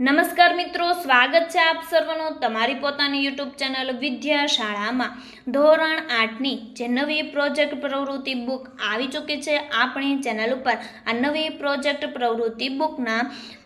નમસ્કાર મિત્રો, સ્વાગત છે આપ સર્વનું તમારી પોતાની યુટ્યુબ ચેનલ વિદ્યા શાળામાં ધોરણ આઠની જે નવી પ્રોજેક્ટ પ્રવૃત્તિ બુક આવી ચૂકી છે આપણી ચેનલ ઉપર, આ નવી પ્રોજેક્ટ પ્રવૃત્તિ બુકના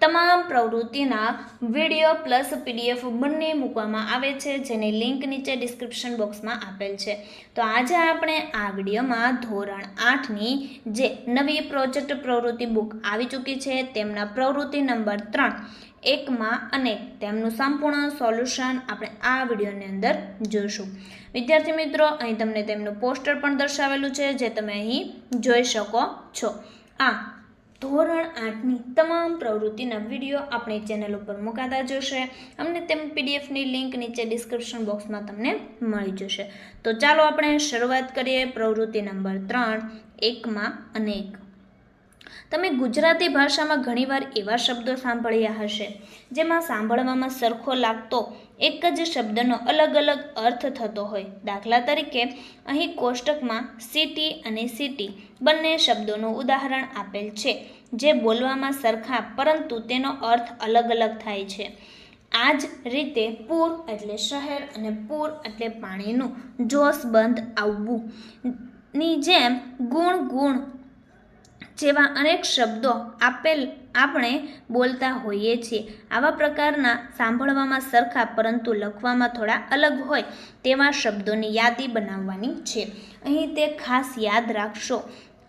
તમામ પ્રવૃત્તિના વીડિયો પ્લસ પીડીએફ બંને મૂકવામાં આવે છે, જેની લિંક નીચે ડિસ્ક્રિપ્શન બોક્સમાં આપેલ છે. તો આજે આપણે આ વિડીયોમાં ધોરણ આઠની જે નવી પ્રોજેક્ટ પ્રવૃત્તિ બુક આવી ચૂકી છે, તેમના પ્રવૃત્તિ નંબર ત્રણ એકમાં અને તેમનું સંપૂર્ણ સોલ્યુશન આપણે આ વિડીયોની અંદર જોઈશું. વિદ્યાર્થી મિત્રો, અહીં તમને તેમનું પોસ્ટર પણ દર્શાવેલું છે, જે તમે અહીં જોઈ શકો છો. આ ધોરણ આઠની તમામ પ્રવૃત્તિના વીડિયો આપણી ચેનલ ઉપર મુકાતા જશે. અમને તેમ પીડીએફની લિંક નીચે ડિસ્ક્રિપ્શન બોક્સમાં તમને મળી જશે. તો ચાલો આપણે શરૂઆત કરીએ પ્રવૃત્તિ નંબર ત્રણ, એકમાં અનેક તમે ગુજરાતી ભાષામાં ઘણીવાર એવા શબ્દો સાંભળ્યા હશે, જેમાં સાંભળવામાં સરખો લાગતો એક જ શબ્દનો અલગ અલગ અર્થ થતો હોય. દાખલા તરીકે, અહીં કોષ્ટકમાં સિટી અને સિટી બંને શબ્દોનું ઉદાહરણ આપેલ છે, જે બોલવામાં સરખા પરંતુ તેનો અર્થ અલગ અલગ થાય છે. આ જ રીતે પૂર એટલે શહેર અને પૂર એટલે પાણીનું જોશ બંધ આવવું. ની જેમ ગુણ ગુણ જેવા અનેક શબ્દો આપેલ આપણે બોલતા હોઈએ છીએ. આવા પ્રકારના સાંભળવામાં સરખા પરંતુ લખવામાં થોડા અલગ હોય તેવા શબ્દોની યાદી બનાવવાની છે. અહીં તે ખાસ યાદ રાખશો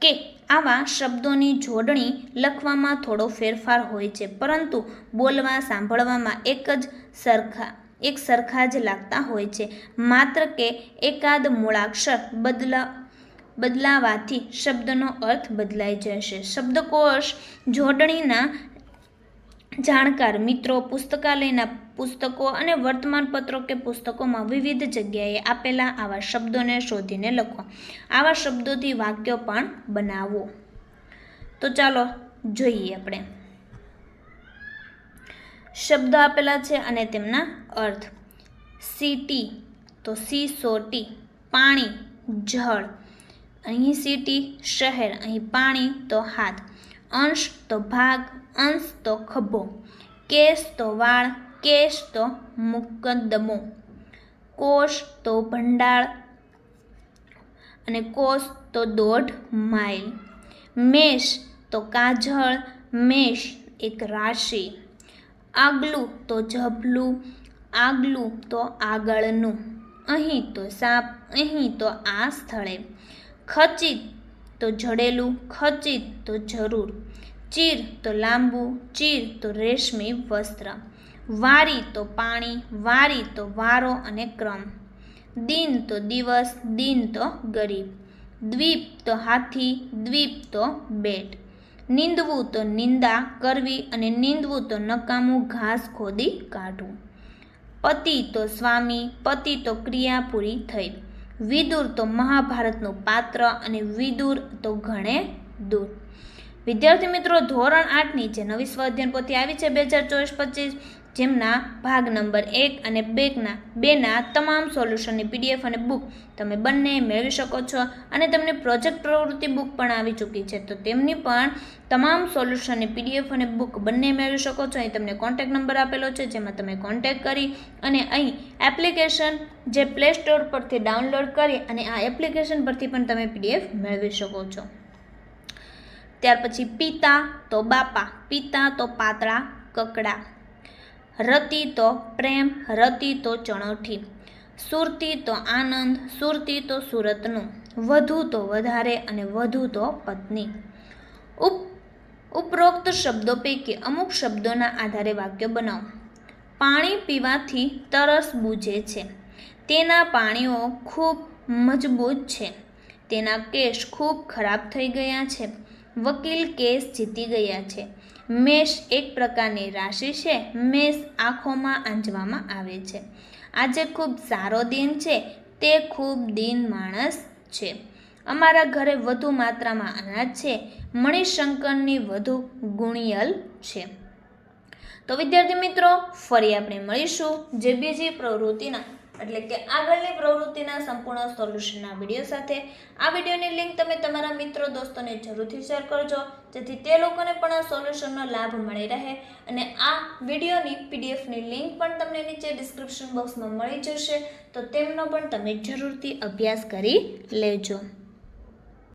કે આવા શબ્દોની જોડણી લખવામાં થોડો ફેરફાર હોય છે, પરંતુ બોલવા સાંભળવામાં એક જ સરખા, એક સરખા જ લાગતા હોય છે. માત્ર કે એકાદ મૂળાક્ષર બદલા બદલાવાથી શબ્દનો અર્થ બદલાઈ જશે. શબ્દકોશ જોડણીના જાણકાર, મિત્રો, પુસ્તકાલયના પુસ્તકો અને વર્તમાનપત્રો કે પુસ્તકોમાં વિવિધ જગ્યાએ આપેલા આવા શબ્દોને શોધીને લખો. આવા શબ્દોથી વાક્યો પણ બનાવો. તો ચાલો જોઈએ આપણે. શબ્દો આપેલા છે અને તેમના અર્થ. સીટી, તો સી સોટી, પાણી, જળ. અહીં સિટી, શહેર, અહીં પાણી, તો હાથ. અંશ, તો ભાગ. અંશ, તો ખભો. કેશ, તો વાળ. કેશ, તો મુકદ્દમો. કોષ, તો ભંડાળ અને કોષ, તો દોઢ માઇલ. મેષ, તો કાજળ. મેષ, એક રાશિ. આગલું, તો ઝભલું આગલું, તો આગળનું. અહીં તો સાપ. અહીં તો આ સ્થળે. ખચિત તો જડેલું, ખચિત તો જરૂર. ચીર તો લાંબુ, ચીર તો રેશમી વસ્ત્ર. વારી તો પાણી, વારી તો વારો અને ક્રમ. દિન તો દિવસ, દિન તો ગરીબ. દ્વીપ તો હાથી, દ્વીપ તો બેટ. નીંદવું તો નિંદા કરવી અને નીંદવું તો નકામું ઘાસ ખોદી કાઢવું. પતિ તો સ્વામી, પતિ તો ક્રિયા પૂરી થઈ. વિદુર તો મહાભારતનું પાત્ર અને વિદુર તો ઘણે દૂર વિદ્યાર્થી મિત્રો, ધોરણ આઠની જે નવી સ્વાધ્યાયન પોથી આવી છે, બે હજાર ચોવીસ પચીસ જેમના ભાગ નંબર એક અને બેકના બેના તમામ સોલ્યુશનની પીડીએફ અને બુક તમે બંને મેળવી શકો છો અને તમને પ્રોજેક્ટ પ્રવૃત્તિ બુક પણ આવી ચૂકી છે. તો તેમની પણ તમામ સોલ્યુશનની પીડીએફ અને બુક બંને મેળવી શકો છો. અહીં તમને કોન્ટેક નંબર આપેલો છે, જેમાં તમે કોન્ટેક કરી અને અહીં એપ્લિકેશન જે પ્લે સ્ટોર પરથી ડાઉનલોડ કરી અને આ એપ્લિકેશન પરથી પણ તમે પીડીએફ મેળવી શકો છો. ત્યાર પછી પિતા તો બાપા, પિતા તો પાતળા કકડા. રતિ તો પ્રેમ, રતી તો ચણોઠી. સુરતી તો આનંદ, સુરતી તો સુરતનું. વધુ તો વધારે અને વધુ તો પત્ની. ઉપ, ઉપરોક્ત શબ્દો પૈકી અમુક શબ્દોના આધારે વાક્યો બનાવો. પાણી પીવાથી તરસ બૂજે છે. તેના પાણીઓ ખૂબ મજબૂત છે. તેના કેસ ખૂબ ખરાબ થઈ ગયા છે. વકીલ કેસ જીતી ગયા છે. મેષ એક પ્રકારની રાશિ છે. મેષ આંખોમાં આંજવામાં આવે છે. આજે ખૂબ સારો દિન છે. તે ખૂબ દિન માણસ છે. અમારા ઘરે વધુ માત્રામાં અનાજ છે. મણિશંકરની વધુ ગુણિયલ છે. તો વિદ્યાર્થી મિત્રો, ફરી આપણે મળીશું. જે બીજી પ્રવૃત્તિના એટલે કે આગળની પ્રવૃત્તિના સંપૂર્ણ સોલ્યુશનના વીડિયો સાથે. આ વિડીયોની લિંક તમે તમારા મિત્રો દોસ્તોને જરૂરથી શેર કરજો, જેથી તે લોકોને પણ આ સોલ્યુશનનો લાભ મળી રહે અને આ વિડીયોની પીડીએફની લિંક પણ તમને નીચે ડિસ્ક્રિપ્શન બોક્સમાં મળી જશે, તો તેમનો પણ તમે જરૂરથી અભ્યાસ કરી લેજો.